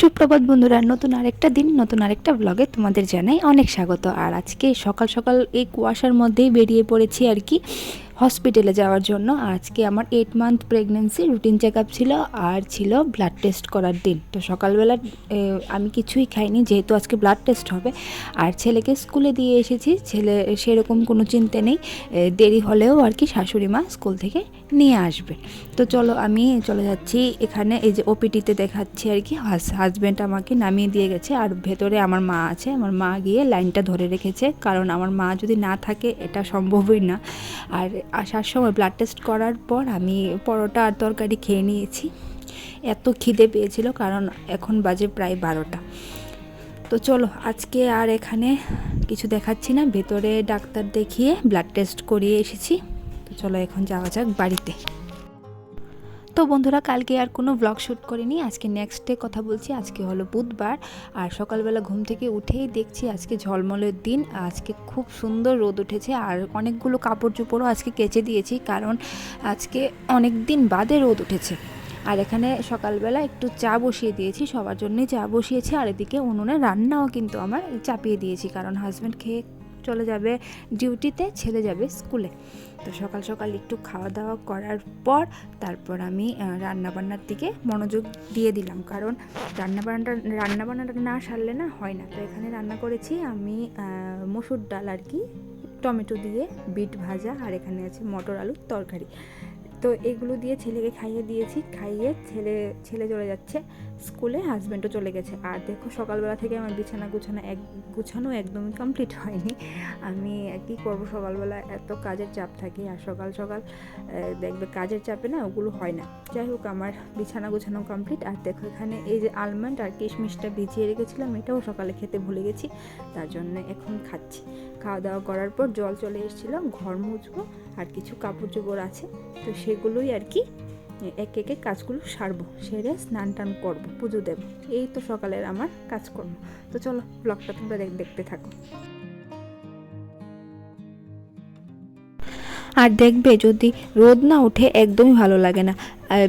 সুপ্রভাত বন্ধুরা, নতুন আরেকটা দিন, নতুন আরেকটা ব্লগে তোমাদের জানাই অনেক স্বাগত। আর আজকে সকাল সকাল এই কুয়াশার মধ্যেই বেরিয়ে পড়েছি আর কি। হসপিটালে যাওয়ার জন্য আজকে আমার eight month pregnancy routine check up ছিল আর ছিল ব্লাড টেস্ট করার দিন। তো সকালবেলা আমি কিছুই খাইনি যেহেতু আজকে ব্লাড টেস্ট হবে। আর ছেলেকে স্কুলে দিয়ে এসেছি, ছেলে সেরকম কোনো চিন্তা নেই দেরি হলেও আর কি শাশুড়ি মা স্কুল থেকে নিয়ে আসবে। তো চলো আমি চলে যাচ্ছি, এখানে এই যে ওপিটিতে দেখাচ্ছি আর কি হাজব্যান্ড আমাকে নামিয়ে দিয়ে গেছে আর ভেতরে আমার মা আছে, আমার মা গিয়ে লাইনটা ধরে রেখেছে। কারণ আমার মা যদি না থাকে, এটা সম্ভবই না। আর আসার সময় ব্লাড টেস্ট করার পর আমি পরোটা আর তরকারি খেয়ে নিয়েছি। এত খিদে পেয়েছিল কারণ এখন বাজে প্রায় বারোটা। তো চলো, আজকে আর এখানে কিছু দেখাচ্ছি না, ভেতরে ডাক্তার দেখিয়ে ব্লাড টেস্ট করিয়ে এসেছি। তো চলো এখন যাওয়া যাক বাড়িতে। তো বন্ধুরা, কালকে আর কোনো ব্লগ শ্যুট করিনি। আজকে নেক্সট ডে কথা বলছি, আজকে হলো বুধবার। আর সকালবেলা ঘুম থেকে উঠেই দেখছি আজকে ঝলমলের দিন। আজকে খুব সুন্দর রোদ উঠেছে আর অনেকগুলো কাপড় চোপড়ও আজকে কেচে দিয়েছি, কারণ আজকে অনেক দিন বাদে রোদ উঠেছে। আর এখানে সকালবেলা একটু চা বসিয়ে দিয়েছি, সবার জন্যই চা বসিয়েছি। আর এদিকে উনুনে রান্নাও কিন্তু আমার চাপিয়ে দিয়েছি, কারণ হাজব্যান্ড খেয়ে চলে যাবে ডিউটিতে ছেলে যাবে স্কুলে তো সকাল সকাল একটু খাওয়া দাওয়া করার পর তারপর আমি রান্নাবান্নার দিকে মনোযোগ দিয়ে দিলাম। কারণ রান্না বান্নাটা না সারলে না হয় না। তো এখানে রান্না করেছি আমি মসুর ডাল আর কি, টমেটো দিয়ে বিট ভাজা আর এখানে আছে মটর আলুর তরকারি। তো এগুলো দিয়ে ছেলেকে খাইয়ে দিয়েছি, খাইয়ে ছেলে ছেলে চলে যাচ্ছে। স্কুলে হাজব্যান্ডও চলে গেছে। আর দেখো সকালবেলা থেকে আমার বিছানা গুছানো এক, গুছানো একদমই কমপ্লিট হয়নি। আমি কী করব? সকালবেলা এত কাজের চাপ থাকে আর সকাল সকাল দেখবে কাজের চাপে না ওগুলো হয় না। যাই হোক, আমার বিছানা গুছানো কমপ্লিট আর দেখো এখানে এই যে আলমন্ড আর কিশমিশটা ভিজিয়ে রেখেছিলাম, এটাও সকালে খেতে ভুলে গেছি। তার জন্য এখন খাচ্ছি। খাওয়া দাওয়া করার পর জল চলে এসেছিলাম ঘর মুছবো, আর কিছু কাপড় চোপড় আছে। তো সেগুলোই আর কি এক একে কাজগুলো সারবো, সেরে স্নান টান করব, পুজো দেবো। এই তো সকালের আমার কাজকর্ম। তো চলো ব্লগটা তোমরা দেখ- দেখতে থাকো। আর দেখবে যদি রোদ না ওঠে, একদমই ভালো লাগে না।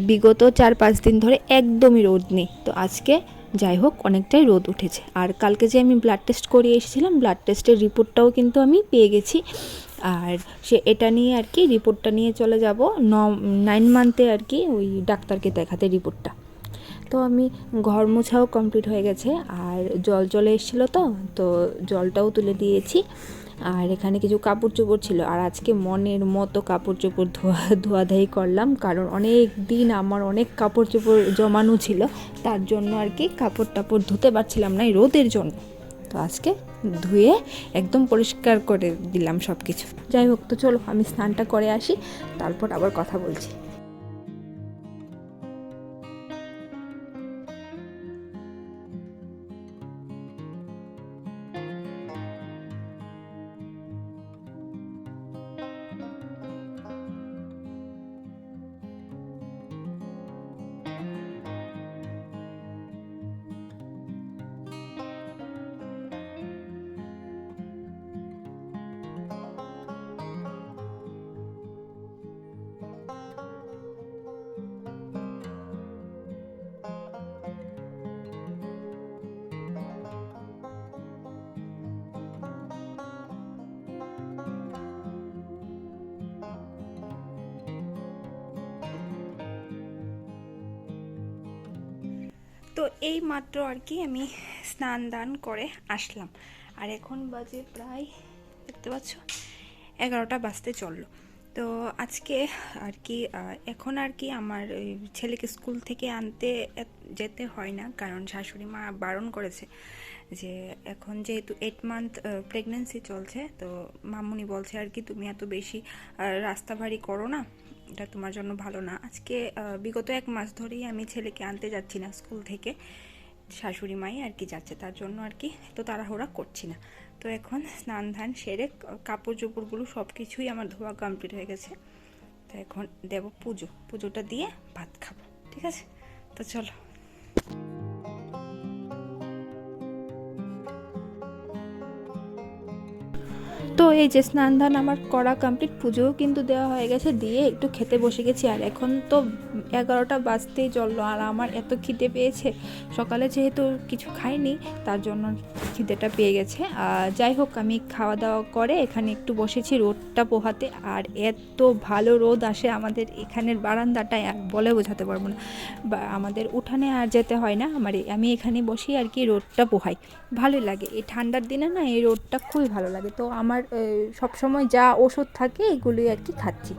বিগত চার, পাঁচ দিন ধরে একদমই রোদ নেই। তো আজকে যাই হোক, অনেকটাই রোদ উঠেছে। আর কালকে যে আমি ব্লাড টেস্ট করিয়ে এসেছিলাম ব্লাড টেস্টের রিপোর্টটাও কিন্তু আমি পেয়ে গেছি। আর সে এটা নিয়ে আর কি রিপোর্টটা নিয়ে চলে যাব। ন নাইন মান্থে আর কি ওই ডাক্তারকে দেখাতে রিপোর্টটা। তো আমি ঘর মোছাও কমপ্লিট হয়ে গেছে আর জল চলে এসেছিল তো তো জলটাও তুলে দিয়েছি। আর এখানে কিছু কাপড় চোপড় ছিল আর আজকে মনের মতো কাপড় চোপড় ধোয়া ধোয়াধাই করলাম কারণ অনেক দিন আমার অনেক কাপড় চোপড় জমানো ছিল, তার জন্য আর কি কাপড় টাপড় ধুতে পারছিলাম না এই রোদের জন্য। তো আজকে ধুয়ে একদম পরিষ্কার করে দিলাম সব কিছু যাই হোক, তো চলো আমি স্নানটা করে আসি, তারপর আবার কথা বলছি। তো এই মাত্র আর কি আমি স্নান দান করে আসলাম। আর এখন বাজে প্রায়, দেখতে পাচ্ছ, এগারোটা বাজতে চলল। তো আজকে আর কি এখন আর কি আমার ছেলেকে স্কুল থেকে আনতে যেতে হয় না, কারণ শাশুড়ি মা বারণ করেছে। যে এখন যেহেতু এইট মান্থ প্রেগনেন্সি চলছে, তো মামুনি বলছে আর কি, তুমি এত বেশি রাস্তা ভারী করো না, এটা তোমার জন্য ভালো না। আজকে বিগত এক মাস ধরেই আমি ছেলেকে আনতে যাচ্ছি না স্কুল থেকে, শাশুড়ি মাই আর কি যাচ্ছে তার জন্য আর কি, তো তাড়াহুড়া করছি না। তো এখন স্নান ধান সেরে কাপড় চোপড়গুলো সব কিছুই আমার ধোয়া কমপ্লিট হয়ে গেছে, তো এখন দেব পুজো। পুজোটা দিয়ে ভাত খাব, ঠিক আছে? তো চলো। তো এই যে স্নান ধান আমার করা কমপ্লিট পুজোও কিন্তু দেওয়া হয়ে গেছে, দিয়ে একটু খেতে বসে গেছি। আর এখন তো এগারোটা বাজতেই চলল, আর আমার এত খিদে পেয়েছে। সকালে যেহেতু কিছু খাইনি, তার জন্য খিদেটা পেয়ে গেছে। আর যাই হোক, আমি খাওয়া দাওয়া করে এখানে একটু বসেছি রোদটা পোহাতে। আর এত ভালো রোদ আসে আমাদের এখানের বারান্দাটায়, আর বলে বোঝাতে পারব না। বা আমাদের উঠানে আর যেতে হয় না, আমার আমি এখানে বসি আর কি রোদটা পোহাই। ভালোই লাগে। এই ঠান্ডার দিনে না, এই রোদটা খুবই ভালো লাগে। তো আমার সব সময় যা ওষুধ থাকে এগুলোই আর কি খাচ্ছি।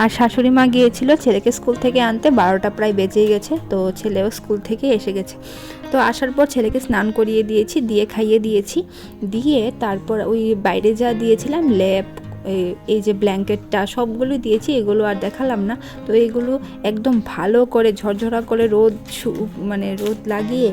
আর শাশুড়ি মা গিয়েছিল ছেলেকে স্কুল থেকে আনতে, বারোটা প্রায় বেজেই গেছে, তো ছেলেও স্কুল থেকে এসে গেছে। তো আসার পর ছেলেকে স্নান করিয়ে দিয়েছি, দিয়ে খাইয়ে দিয়েছি, দিয়ে তারপর ওই বাইরে যা দিয়েছিলাম, ল্যাপ এই যে ব্ল্যাঙ্কেটটা, সবগুলো দিয়েছি, এগুলো আর দেখালাম না। তো এগুলো একদম ভালো করে ঝরঝরা করে রোদ মানে রোদ লাগিয়ে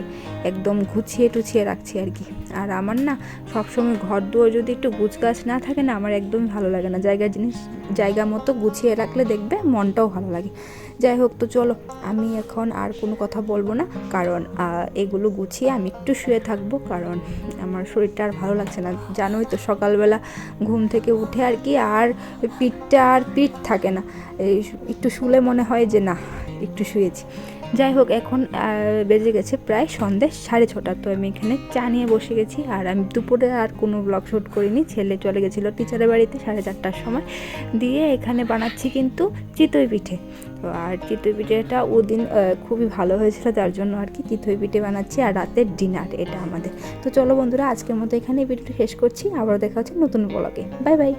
একদম গুছিয়ে টুছিয়ে রাখছি আর কি। আর আমার না সবসময় ঘর দুয়ার যদি একটু গুছগাছ না থাকে না, আমার একদমই ভালো লাগে না। জায়গার জিনিস, জায়গা মতো গুছিয়ে রাখলে দেখবে মনটাও ভালো লাগে। যাই হোক, তো চলো, আমি এখন আর কোনো কথা বলব না। কারণ এগুলো গুছিয়ে আমি একটু শুয়ে থাকব। কারণ আমার শরীরটা আর ভালো লাগছে না। জানোই তো সকালবেলা ঘুম থেকে উঠে আর কি আর পিঠটা আর পিঠ থাকে না। এই একটু শুলে মনে হয় যে না, একটু শুয়েছি। যাই হোক এখন বেজে গেছে প্রায় সন্ধ্যে সাড়ে ছটা। তো আমি এখানে চা নিয়ে বসে গেছি, আর আমি দুপুরে আর কোনো ব্লগ শ্যুট করিনি। ছেলে চলে গেছিল টিচারের বাড়িতে সাড়ে চারটার সময়। দিয়ে এখানে বানাচ্ছি কিন্তু চিতই পিঠে। আর চিতই পিঠেটা ওদিন খুবই ভালো হয়েছিল তার জন্য আর কি চিতই পিঠে বানাচ্ছি, আর রাতের ডিনার এটা আমাদের। তো চলো বন্ধুরা, আজকের মতো এখানে ভিডিওটা শেষ করছি। আবারও দেখা হচ্ছে নতুন ব্লগে বাই বাই